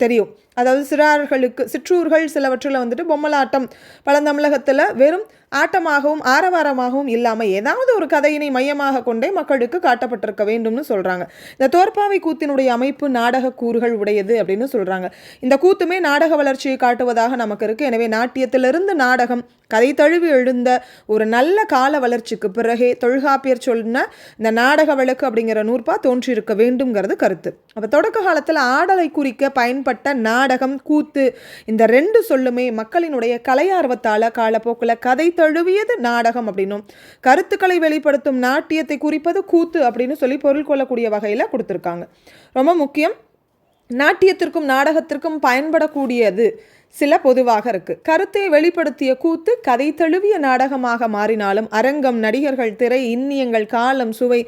தெரியும். அதாவது சிறார்களுக்கு சிற்றூர்கள் சிலவற்றில் வந்துட்டு பொம்மலாட்டம். பழந்தமிழகத்தில் வெறும் ஆட்டமாகவும் ஆரவாரமாகவும் இல்லாமல் ஏதாவது ஒரு கதையினை மையமாக கொண்டே மக்களுக்கு காட்டப்பட்டிருக்க வேண்டும்னு சொல்கிறாங்க இந்த தோற்பாவை கூத்தினுடைய அமைப்பு நாடக கூறுகள் உடையது அப்படின்னு சொல்கிறாங்க இந்த கூத்துமே நாடக வளர்ச்சியை காட்டுவதாக நமக்கு இருக்குது எனவே நாட்டியத்திலிருந்து நாடகம் கதை தழுவி எழுந்த ஒரு நல்ல கால வளர்ச்சிக்கு பிறகே தொல்காப்பியர் சொன்ன இந்த நாடக வழக்கு அப்படிங்கிற நூற்பா தோன்றியிருக்க வேண்டும்ங்கிறது கருத்து. அப்போ தொடக்க காலத்தில் ஆடலை குறிக்க பயன்பட்ட நாடகம் கூத்து இந்த ரெண்டு சொல்லுமே மக்களினுடைய கலையார்வத்தால் காலப்போக்கில் கதை தழுவியது நாடகம் அப்படின்னும். கருத்துக்களை வெளிப்படுத்தும் நாட்டியத்தை குறிப்பது கூத்து அப்படின்னு சொல்லி பொருள் கொள்ளக்கூடிய வகையில் கொடுத்துருக்காங்க. ரொம்ப முக்கியம். நாட்டியத்திற்கும் நாடகத்திற்கும் பயன்படக்கூடியது சில பொதுவாக இருக்கு. கருத்தை வெளிப்படுத்திய கூத்து கதை தழுவிய நாடகமாக மாறினாலும் அரங்கம் நடிகர்கள் திரை இன்னியங்கள் காலம் சுவை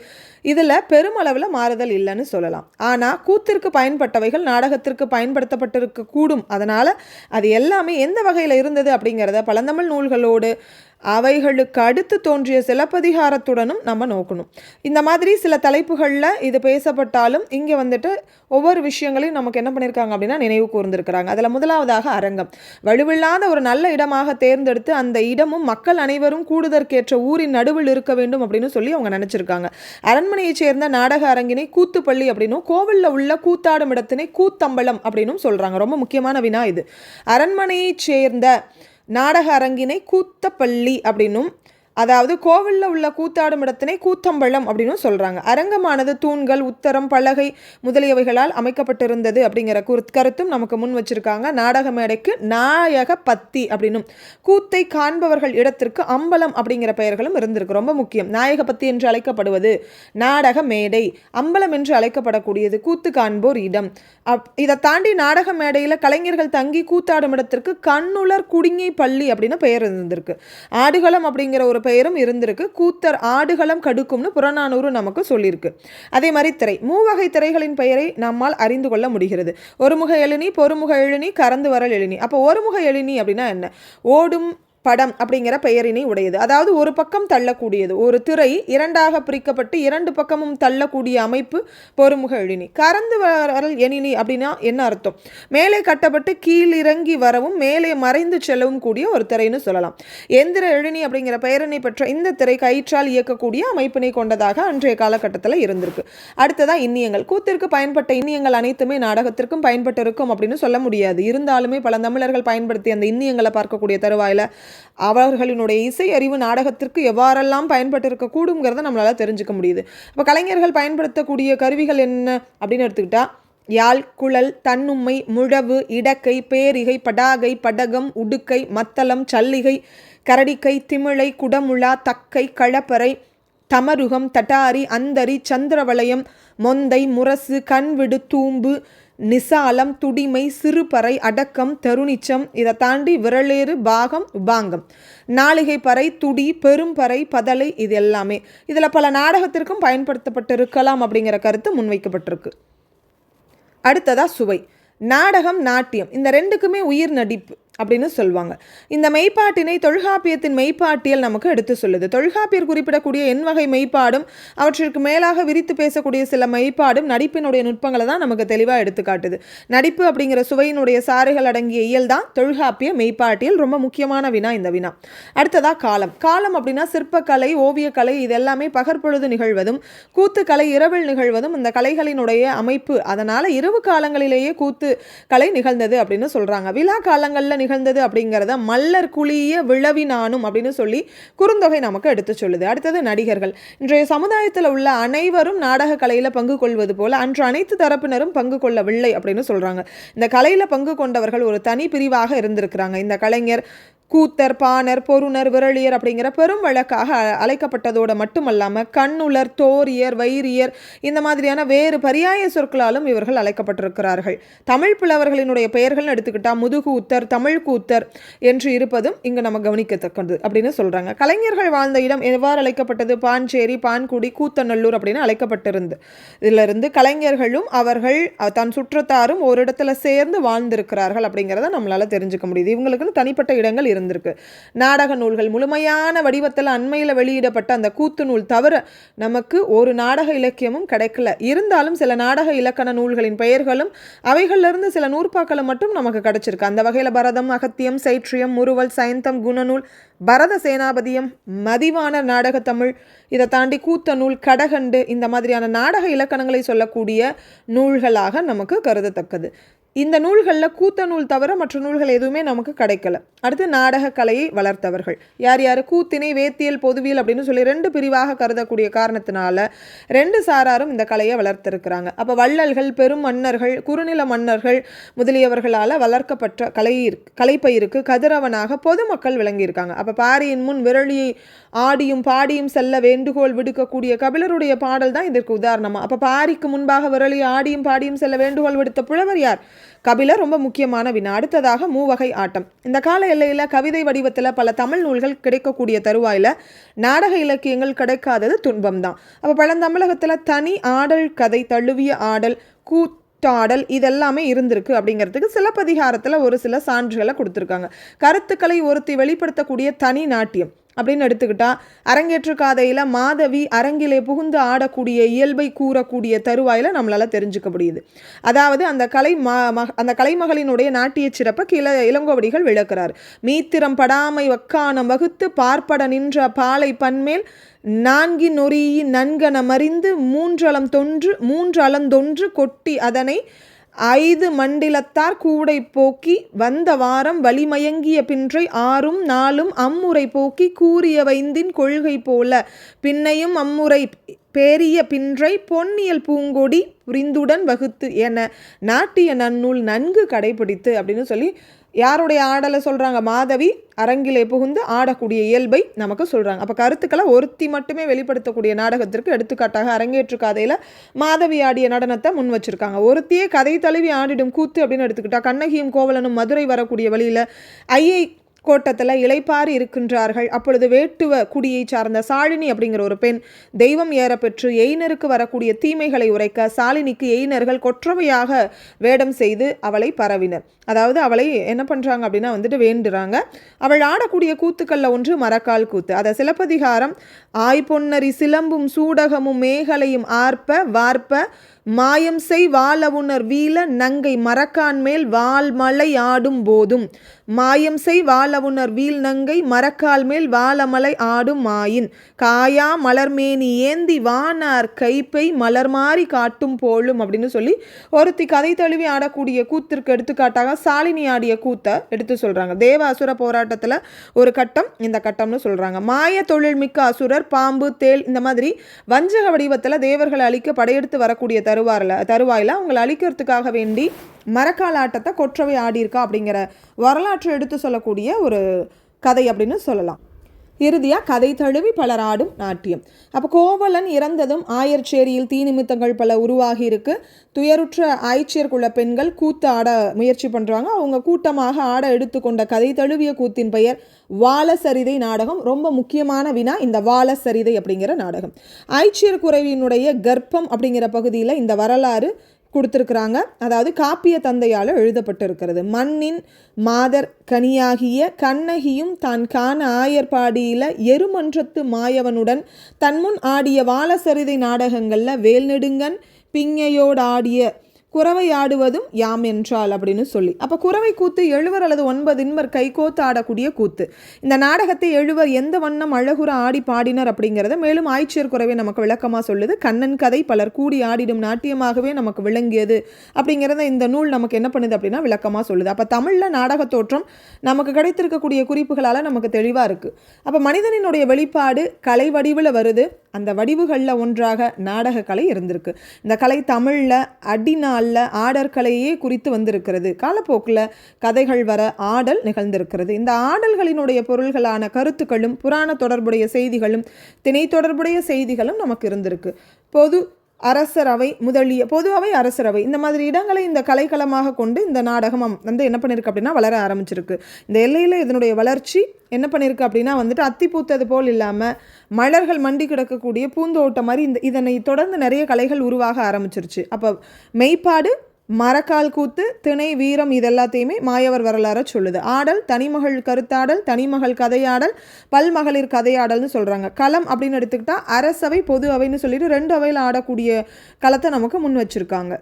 இதில் பெருமளவில் மாறுதல் இல்லைன்னு சொல்லலாம். ஆனால் கூத்திற்கு பயன்பட்டவைகள் நாடகத்திற்கு பயன்படுத்தப்பட்டிருக்க கூடும் அதனால் அது எல்லாமே எந்த வகையில் இருந்தது அப்படிங்கிறத பழந்தமிழ் நூல்களோடு அவைகளுக்கு அடுத்து தோன்றிய சிலப்பதிகாரத்துடனும் நம்ம நோக்கணும். இந்த மாதிரி சில தலைப்புகளில் இது பேசப்பட்டாலும் இங்கே வந்துட்டு ஒவ்வொரு விஷயங்களையும் நமக்கு என்ன பண்ணியிருக்காங்க அப்படின்னா நினைவு கூர்ந்திருக்கிறாங்க. அதில் முதலாவதாக அரங்கம். வலுவில்லாத ஒரு நல்ல இடமாக தேர்ந்தெடுத்து அந்த இடமும் மக்கள் அனைவரும் கூடுதற்கேற்ற ஊரின் நடுவில் இருக்க வேண்டும் அப்படின்னு சொல்லி அவங்க நினச்சிருக்காங்க. அரண்மனையைச் சேர்ந்த நாடக அரங்கினை கூத்துப்பள்ளி அப்படின்னும் கோவிலில் உள்ள கூத்தாடும் இடத்தினை கூத்தம்பலம் அப்படின்னும் சொல்கிறாங்க ரொம்ப முக்கியமான வினா இது. அரண்மனையைச் சேர்ந்த நாடக அரங்கினை கூத்தப்பள்ளி அப்படின்னும் அதாவது கோவிலில் உள்ள கூத்தாடும் இடத்தினை கூத்தம்பழம் அப்படின்னு சொல்கிறாங்க அரங்கமானது தூண்கள் உத்தரம் பலகை முதலியவைகளால் அமைக்கப்பட்டிருந்தது அப்படிங்கிற கருத்தும் நமக்கு முன் வச்சுருக்காங்க. நாடக மேடைக்கு நாயக பத்தி அப்படின்னும். கூத்தை காண்பவர்கள் இடத்திற்கு அம்பலம் அப்படிங்கிற பெயர்களும் இருந்திருக்கு. ரொம்ப முக்கியம். நாயக பத்தி என்று அழைக்கப்படுவது நாடக மேடை. அம்பலம் என்று அழைக்கப்படக்கூடியது கூத்து காண்போர் இடம். அப் இதை தாண்டி நாடக மேடையில் கலைஞர்கள் தங்கி கூத்தாடும் இடத்திற்கு கண்ணுலர் குடிங்கை பள்ளி அப்படின்னு பெயர் இருந்திருக்கு. ஆடுகளம் அப்படிங்கிற ஒரு பெயரும் இருந்திருக்கு. கூத்தர் ஆடுகளம் கடுக்கும்னு புறநானூறு நமக்கு சொல்லியிருக்கு. அதே மாதிரி திரை. மூவகை திரைகளின் பெயரை நம்மால் அறிந்து கொள்ள முடிகிறது. ஒருமுக எழினி பொறுமுக எழினி கறந்து வரல் எழினி அப்போ ஒருமுக எழினி அப்படின்னா என்ன? ஓடும் படம் அப்படிங்கிற பெயரினை உடையது. அதாவது ஒரு பக்கம் தள்ளக்கூடியது. ஒரு திரை இரண்டாக பிரிக்கப்பட்டு இரண்டு பக்கமும் தள்ளக்கூடிய அமைப்பு பொறுமுக எழினி. கறந்து வரல் எணினி அப்படின்னா என்ன அர்த்தம்? மேலே கட்டப்பட்டு கீழிறங்கி வரவும் மேலே மறைந்து செல்லவும் கூடிய ஒரு திரைன்னு சொல்லலாம். எந்திர எழினி அப்படிங்கிற பெயரினை பெற்ற இந்த திரை கயிற்றால் இயக்கக்கூடிய அமைப்பினை கொண்டதாக அன்றைய காலகட்டத்தில் இருந்திருக்கு. அடுத்ததான் இன்னியங்கள். கூத்திற்கு பயன்பட்ட இன்னியங்கள் அனைத்துமே நாடகத்திற்கும் பயன்பட்டிருக்கும் அப்படின்னு சொல்ல முடியாது. இருந்தாலுமே பல தமிழர்கள் பயன்படுத்தி அந்த இன்னியங்களை பார்க்கக்கூடிய தருவாயில் அவர்களினுடைய இசை அறிவு நாடகத்திற்கு எவ்வாறெல்லாம் பயன்பட்டிருக்க கூடுங்கிறத நம்மளால் தெரிஞ்சுக்க முடியுது. இப்போ கலைஞர்கள் பயன்படுத்தக்கூடிய கருவிகள் என்ன அப்படின்னு எடுத்துக்கிட்டால் யாழ் குழல் தன்னும்மை முழவு இடக்கை பேரிகை படாகை படகம் உடுக்கை மத்தளம் சல்லிகை கரடிக்கை திமிழை குடமுழா தக்கை களப்பறை தமருகம் தட்டாரி அந்தரி சந்திரவளையம் மொந்தை முரசு கண்விடு தூம்பு நிசாலம் துடிமை சிறுபறை அடக்கம் தருணிச்சம் இதை தாண்டி விரலேறு பாகம் உபாங்கம். நாளிகை பறை துடி பெரும்பறை பதலை இது எல்லாமே. இதில் பல நாடகத்திற்கும் பயன்படுத்தப்பட்டிருக்கலாம் அப்படிங்கிற கருத்து முன்வைக்கப்பட்டிருக்கு. அடுத்ததா சுவை. நாடகம் நாட்டியம். இந்த ரெண்டுக்குமே உயிர் நடிப்பு. அப்படின்னு சொல்லுவாங்க. இந்த மெய்ப்பாட்டினை தொல்காப்பியத்தின் மெய்ப்பாட்டியல் நமக்கு எடுத்து சொல்லுது. தொல்காப்பியர் குறிப்பிடக்கூடிய என் வகை மெய்ப்பாடும் அவற்றிற்கு மேலாக விரித்து பேசக்கூடிய சில மெய்ப்பாடும் நடிப்பினுடைய நுட்பங்களை தான் நமக்கு தெளிவாக எடுத்துக்காட்டுது நடிப்பு அப்படிங்கிற சுவையினுடைய சாறுகள் அடங்கிய இயல் தான் தொல்காப்பிய மெய்ப்பாட்டியல். ரொம்ப முக்கியமான வினா இந்த வினா. அடுத்ததாக காலம். காலம் அப்படின்னா சிற்பக்கலை ஓவியக்கலை இது எல்லாமே பகற்பொழுது நிகழ்வதும் கூத்துக்கலை இரவில் நிகழ்வதும் இந்த கலைகளினுடைய அமைப்பு. அதனால் இரவு காலங்களிலேயே கூத்து கலை நிகழ்ந்தது அப்படின்னு சொல்கிறாங்க விழா காலங்களில் நிகழ்ந்தது அப்படிங்கிறத மல்லர் குழிய விழவினானும் அப்படின்னு சொல்லி குறுந்தொகை நமக்கு எடுத்து சொல்லுது. அடுத்தது நடிகர்கள். இன்றைய சமுதாயத்தில் உள்ள அனைவரும் நாடக கலையில் பங்கு கொள்வது போல அன்று அனைத்து தரப்பினரும் பங்கு கொள்ளவில்லை அப்படின்னு சொல்கிறாங்க இந்த கலையில் பங்கு கொண்டவர்கள் ஒரு தனி பிரிவாக இருந்திருக்கிறாங்க. இந்த கலைஞர் கூத்தர் பாணர் பொருணர் விரலியர் அப்படிங்கிற பெரும் வழக்காக அழைக்கப்பட்டதோடு மட்டுமல்லாமல் கண்ணுலர் தோரியர் வைரியர் இந்த மாதிரியான வேறு பரியாய சொற்களாலும் இவர்கள் அழைக்கப்பட்டிருக்கிறார்கள். தமிழ் புலவர்களினுடைய பெயர்கள் எடுத்துக்கிட்டால் முதுகூத்தர் தமிழ் கூத்தர் என்று இருப்பதும் இங்கு நம்ம கவனிக்கத்தக்கது அப்படின்னு சொல்கிறாங்க கலைஞர்கள் வாழ்ந்த இடம் எவ்வாறு அழைக்கப்பட்டது? பாஞ்சேரி பான்குடி கூத்தநல்லூர் அப்படின்னு அழைக்கப்பட்டிருந்து இதிலிருந்து கலைஞர்களும் அவர்கள் தன் சுற்றத்தாரும் ஒரு இடத்துல சேர்ந்து வாழ்ந்திருக்கிறார்கள் அப்படிங்கிறத நம்மளால் தெரிஞ்சுக்க முடியுது. இவங்களுக்குன்னு தனிப்பட்ட இடங்கள் இருந்திருக்கு. நாடக நூல்கள் முழுமையான வடிவத்தில் அண்மையில் வெளியிடப்பட்ட அந்த கூத்து நூல் தவிர நமக்கு ஒரு நாடக இலக்கியமும் கிடைக்கல. இருந்தாலும் சில நாடக இலக்கண நூல்களின் பெயர்களும் அவைகளிலிருந்து சில நூற்பாக்களும் மட்டும் நமக்கு கிடைச்சிருக்கு. அந்த வகையில் பரதம் அகத்தியம் சைற்றியம் முறுவல் சயந்தம் குணநூல் பரத சேனாபதியம் மதிவான நாடக தமிழ் இதை தாண்டி கூத்த நூல் கடகண்டு இந்த மாதிரியான நாடக இலக்கணங்களை சொல்லக்கூடிய நூல்களாக நமக்கு கருதத்தக்கது. இந்த நூல்களில் கூத்த நூல் தவிர மற்ற நூல்கள் எதுவுமே நமக்கு கிடைக்கல. அடுத்து நாடக கலையை வளர்த்தவர்கள். யார் யார்? கூத்தினை வேத்தியல் பொதுவியல் அப்படின்னு சொல்லி ரெண்டு பிரிவாக கருதக்கூடிய காரணத்தினால ரெண்டு சாராரும் இந்த கலையை வளர்த்திருக்கிறாங்க. அப்போ வள்ளல்கள் பெரும் மன்னர்கள் குறுநில மன்னர்கள் முதலியவர்களால் வளர்க்கப்பட்ட கலை கலைப்பயிருக்கு கதிரவனாக பொதுமக்கள் விளங்கியிருக்காங்க. அப்போ பாரியின் முன் விரலியை ஆடியும் பாடியும் செல்ல வேண்டுகோள் விடுக்கக்கூடிய கபிலருடைய பாடல் தான் இதற்கு உதாரணமாக அப்போ பாரிக்கு முன்பாக விரலியை ஆடியும் பாடியும் செல்ல வேண்டுகோள் விடுத்த புலவர் யார்? கபிலர் ரொம்ப முக்கியமான வினா. அடுத்ததாக மூவகை ஆட்டம். இந்த கால எல்லையில் கவிதை வடிவத்தில் பல தமிழ் நூல்கள் கிடைக்கக்கூடிய தருவாயில் நாடக இலக்கியங்கள் கிடைக்காதது துன்பம் தான் அப்போ பழந்தமிழகத்தில் தனி ஆடல் கதை தழுவிய ஆடல் கூத்தாடல் இதெல்லாமே இருந்திருக்கு அப்படிங்கிறதுக்கு சிலப்பதிகாரத்தில் ஒரு சில சான்றுகளை கொடுத்துருக்காங்க. கருத்துக்களை ஒருத்தி வெளிப்படுத்தக்கூடிய தனி நாட்டியம். அப்படின்னு எடுத்துக்கிட்டா அரங்கேற்று காதையில் மாதவி அரங்கிலே புகுந்து ஆடக்கூடிய இயல்பை கூறக்கூடிய தருவாயில் நம்மளால் தெரிஞ்சுக்க முடியுது. அதாவது அந்த கலை அந்த கலைமகளினுடைய நாட்டிய சிறப்பை கிள இளங்கோவடிகள் விளக்கிறார். மீத்திரம் படாமை வக்கானம் வகுத்து பார்ப்பட நின்ற பாலை பன்மேல் நான்கி நொறியி நன்கன மறிந்து மூன்றளம் தொன்று மூன்றளந்தொன்று கொட்டி அதனை ஐது மண்டிலத்தார் கூடை போக்கி வந்த வாரம் வலிமயங்கிய பின்றை ஆறும் நாளும் அம்முறை போக்கி கூறிய வைந்தின் கொள்கை போல பின்னையும் அம்முறை பேரிய பின்றை பொன்னியல் பூங்கொடி புரிந்துடன் வகுத்து என நாட்டிய நன்னூல் நன்கு கடைபிடித்து அப்படின்னு சொல்லி யாருடைய ஆடலை சொல்கிறாங்க மாதவி அரங்கிலே புகுந்து ஆடக்கூடிய இயல்பை நமக்கு சொல்கிறாங்க அப்போ கருத்துக்களை ஒருத்தி மட்டுமே வெளிப்படுத்தக்கூடிய நாடகத்திற்கு எடுத்துக்காட்டாக அரங்கேற்று கதையில் மாதவி ஆடிய நடனத்தை முன் வச்சுருக்காங்க. ஒருத்தியே கதை தழுவி ஆடிடும் கூத்து அப்படின்னு எடுத்துக்கிட்டா கண்ணகியும் கோவலனும் மதுரை வரக்கூடிய வழியில் ஐயை கோட்டத்தில் இளைப்பாறு இருக்கின்றார்கள். அப்பொழுது வேட்டுவ குடியை சார்ந்த சாலினி அப்படிங்கிற ஒரு பெண் தெய்வம் ஏறப்பெற்று எய்னருக்கு வரக்கூடிய தீமைகளை உரைக்க சாலினிக்கு எய்னர்கள் கொற்றவையாக வேடம் செய்து அவளை பரவினர். அதாவது அவளை என்ன பண்ணுறாங்க அப்படின்னா வந்துட்டு வேண்டுறாங்க. அவள் ஆடக்கூடிய கூத்துக்களில் ஒன்று மரக்கால் கூத்து. அதை சிலப்பதிகாரம் ஆய்பொன்னரி சிலம்பும் சூடகமும் மேகலையும் ஆர்ப்ப வார்ப்ப மாயம் செய் வாழவுணர் வீல நங்கை மறக்கான் மேல் வால்மலை ஆடும் போதும். மாயம் செய் வாழவுணர் வீல் நங்கை மரக்கால் மேல் வாழமலை ஆடும் மாயின். காயா மலர்மேனி ஏந்தி வானார் கைப்பை மலர் மாறி காட்டும் போலும் அப்படின்னு சொல்லி ஒருத்தி கதை தழுவி ஆடக்கூடிய கூத்திற்கு எடுத்துக்காட்டாக சாலினி ஆடிய கூத்தை எடுத்து சொல்கிறாங்க தேவ அசுர போராட்டத்தில் ஒரு கட்டம் இந்த கட்டம்னு சொல்கிறாங்க மாய தொழில் மிக்க அசுரர் பாம்பு தேல் இந்த மாதிரி வஞ்சக வடிவத்தில் தேவர்களை அழிக்க படையெடுத்து வரக்கூடிய தருவாரில் தருவாயில் அவங்களை அழிக்கிறதுக்காக வேண்டி மரக்கால் ஆட்டத்தை கொற்றவை ஆடியிருக்கா அப்படிங்கிற வரலாற்று எடுத்து சொல்லக்கூடிய ஒரு கதை அப்படின்னு சொல்லலாம். இறுதியாக கதை தழுவி பலர் ஆடும் நாட்டியம். அப்போ கோவலன் இறந்ததும் ஆயர்ச்சேரியில் தீ நிமித்தங்கள் பல உருவாகி இருக்கு. துயருற்ற ஆய்ச்சியர்குள்ள பெண்கள் கூத்து ஆட முயற்சி பண்ணுறாங்க அவங்க கூட்டமாக ஆட எடுத்துக்கொண்ட கதை தழுவிய கூத்தின் பெயர் வாலசரிதை நாடகம். ரொம்ப முக்கியமான வினா இந்த வாலசரிதை அப்படிங்கிற நாடகம். ஆய்ச்சியர் குறைவினுடைய கர்ப்பம் அப்படிங்கிற பகுதியில் இந்த வரலாறு கொடுத்துருக்குறாங்க. அதாவது காப்பிய தந்தையால் எழுதப்பட்டிருக்கிறது. மண்ணின் மாதர் கனியாகிய கண்ணகியும் தான் காண ஆயர்பாடியில் எருமன்றத்து மாயவனுடன் தன்முன் ஆடிய வாலசரிதை நாடகங்களில் வேல்நெடுங்கன் பிங்கையோடு ஆடிய குறவை ஆடுவதும் யாம் என்றால் அப்படின்னு சொல்லி. அப்போ குறவை கூத்து எழுவர் அல்லது ஒன்பது இன்பர் கைகோத்து ஆடக்கூடிய கூத்து. இந்த நாடகத்தை எழுவர் எந்த வண்ணம் அழகுற ஆடி பாடினர் அப்படிங்கிறத மேலும் ஆய்ச்சியர் குறவை நமக்கு விளக்கமாக சொல்லுது. கண்ணன் கதை பலர் கூடி ஆடிடும் நாட்டியமாகவே நமக்கு விளங்கியது அப்படிங்கிறத இந்த நூல் நமக்கு என்ன பண்ணுது அப்படின்னா விளக்கமாக சொல்லுது. அப்போ தமிழில் நாடக தோற்றம் நமக்கு கிடைத்திருக்கக்கூடிய குறிப்புகளால் நமக்கு தெளிவாக இருக்குது அப்போ மனிதனினுடைய வெளிப்பாடு கலை வடிவில் வருது. அந்த வடிவுகளில் ஒன்றாக நாடக கலை இருந்திருக்கு. இந்த கலை தமிழில் அடிநாளில் நாளில் ஆடற்கலையே குறித்து வந்திருக்கிறது. காலப்போக்கில் கதைகள் வர ஆடல் நிகழ்ந்திருக்கிறது. இந்த ஆடல்களினுடைய பொருள்களான கருத்துக்களும் புராண தொடர்புடைய செய்திகளும் திணை தொடர்புடைய செய்திகளும் நமக்கு இருந்திருக்கு. பொது அரசரவை முதலிய பொதுவாகவே அரசரவை இந்த மாதிரி இடங்களை இந்த கலைக்களமாக கொண்டு இந்த நாடகம் வந்து என்ன பண்ணியிருக்கு அப்படின்னா வளர ஆரம்பிச்சிருக்கு. இந்த எல்லையில் இதனுடைய வளர்ச்சி என்ன பண்ணியிருக்கு அப்படின்னா வந்துட்டு அத்தி பூத்தது போல் இல்லாமல் மலர்கள் மண்டி கிடக்கக்கூடிய பூந்தோட்டம் மாதிரி இந்த இதனை தொடர்ந்து நிறைய கலைகள் உருவாக ஆரம்பிச்சிருச்சு. அப்போ மெய்ப்பாடு மரக்கால் கூத்து திணை வீரம் இது எல்லாத்தையுமே மாயவர் வரலாற சொல்லுது. ஆடல் தனிமகள் கருத்தாடல் தனிமகள் கதையாடல் பல்மகளிர் கதையாடல்னு சொல்கிறாங்க களம் அப்படின்னு எடுத்துக்கிட்டா அரசவை பொது அவைன்னு சொல்லிட்டு ரெண்டு அவையில் ஆடக்கூடிய களத்தை நமக்கு முன் வச்சுருக்காங்க.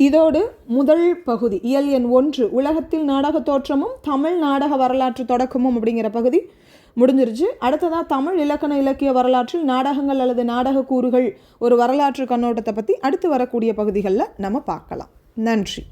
இதோடு முதல் பகுதி இயல் எண் ஒன்று உலகத்தில் நாடக தோற்றமும் தமிழ் நாடக வரலாற்று தொடக்கமும் அப்படிங்கிற பகுதி முடிஞ்சிருச்சு. அடுத்ததாக தமிழ் இலக்கண இலக்கிய வரலாற்றில் நாடகங்கள் அல்லது நாடக கூறுகள் ஒரு வரலாற்று கண்ணோட்டத்தை பற்றி அடுத்து வரக்கூடிய பகுதிகளில் நம்ம பார்க்கலாம். நன்றி.